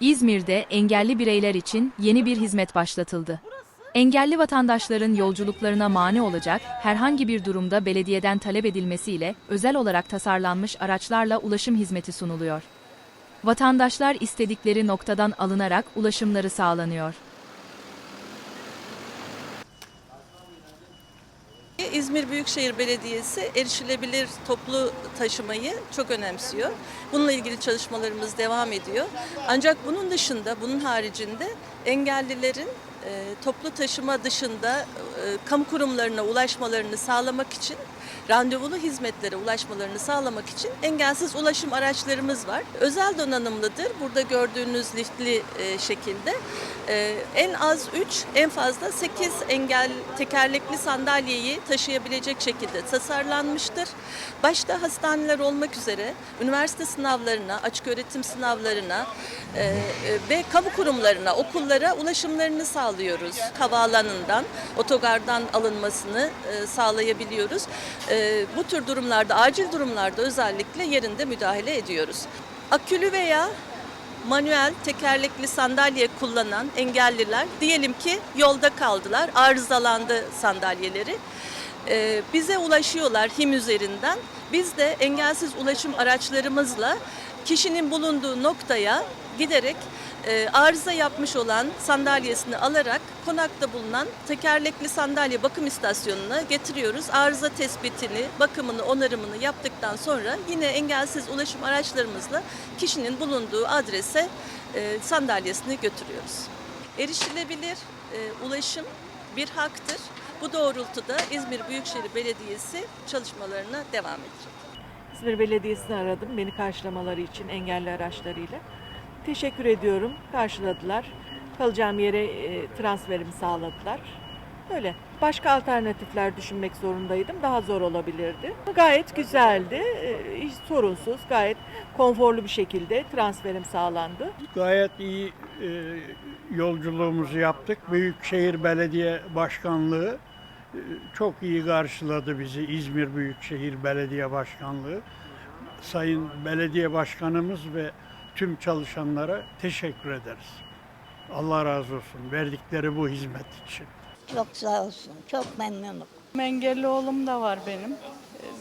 İzmir'de engelli bireyler için yeni bir hizmet başlatıldı. Engelli vatandaşların yolculuklarına mani olacak herhangi bir durumda belediyeden talep edilmesiyle özel olarak tasarlanmış araçlarla ulaşım hizmeti sunuluyor. Vatandaşlar istedikleri noktadan alınarak ulaşımları sağlanıyor. İzmir Büyükşehir Belediyesi erişilebilir toplu taşımayı çok önemsiyor. Bununla ilgili çalışmalarımız devam ediyor. Ancak bunun dışında, bunun haricinde engellilerin e, toplu taşıma dışında kamu kurumlarına ulaşmalarını sağlamak için, randevulu hizmetlere ulaşmalarını sağlamak için engelsiz ulaşım araçlarımız var. Özel donanımlıdır. Burada gördüğünüz liftli e, şekilde. E, en az 3, en fazla 8 engel tekerlekli sandalyeyi taşıyabilecek şekilde tasarlanmıştır. Başta hastaneler olmak üzere üniversite sınavlarına, açık öğretim sınavlarına e, e, ve kamu kurumlarına, okullara ulaşımlarını sağlıyoruz. Havaalanından, otogardan alınmasını e, sağlayabiliyoruz. E, bu tür durumlarda, acil durumlarda özellikle yerinde müdahale ediyoruz. Akülü veya manuel tekerlekli sandalye kullanan engelliler diyelim ki yolda kaldılar, arızalandı sandalyeleri. Ee, bize ulaşıyorlar HİM üzerinden. Biz de engelsiz ulaşım araçlarımızla kişinin bulunduğu noktaya giderek e, arıza yapmış olan sandalyesini alarak konakta bulunan tekerlekli sandalye bakım istasyonuna getiriyoruz. Arıza tespitini, bakımını, onarımını yaptıktan sonra yine engelsiz ulaşım araçlarımızla kişinin bulunduğu adrese e, sandalyesini götürüyoruz. Erişilebilir e, ulaşım bir haktır. Bu doğrultuda İzmir Büyükşehir Belediyesi çalışmalarına devam edecek. İzmir Belediyesi'ni aradım beni karşılamaları için engelli araçlarıyla. Teşekkür ediyorum. Karşıladılar. Kalacağım yere e, transferimi sağladılar. Öyle. Başka alternatifler düşünmek zorundaydım. Daha zor olabilirdi. Gayet güzeldi. e, sorunsuz, gayet konforlu bir şekilde transferim sağlandı. Gayet iyi e, yolculuğumuzu yaptık. Büyükşehir Belediye Başkanlığı e, çok iyi karşıladı bizi. İzmir Büyükşehir Belediye Başkanlığı. Sayın Belediye Başkanımız ve tüm çalışanlara teşekkür ederiz. Allah razı olsun verdikleri bu hizmet için. Çok sağ olsun. Çok memnunum. Engelli oğlum da var benim.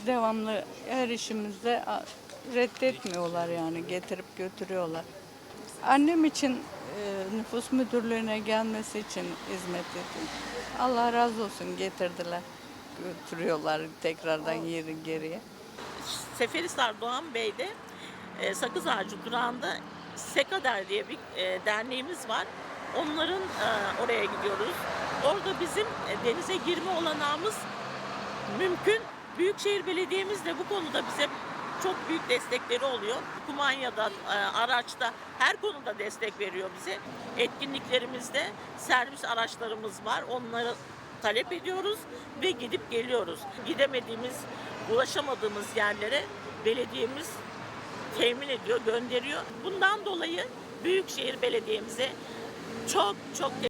Devamlı her işimizde reddetmiyorlar yani getirip götürüyorlar. Annem için e, nüfus müdürlüğüne gelmesi için hizmet ettim. Allah razı olsun getirdiler. Götürüyorlar tekrardan yeri geriye. Seferihisar Doğan Bey'de e, Sakız Ağacı durağında Sekader diye bir e, derneğimiz var. Onların e, oraya gidiyoruz. Orada bizim e, denize girme olanağımız mümkün. Büyükşehir Belediye'miz de bu konuda bize çok büyük destekleri oluyor. Kumanya'da, e, araçta her konuda destek veriyor bize. Etkinliklerimizde servis araçlarımız var. Onları talep ediyoruz ve gidip geliyoruz. Gidemediğimiz, ulaşamadığımız yerlere belediyemiz temin ediyor, gönderiyor. Bundan dolayı Büyükşehir Belediye'mize çok çok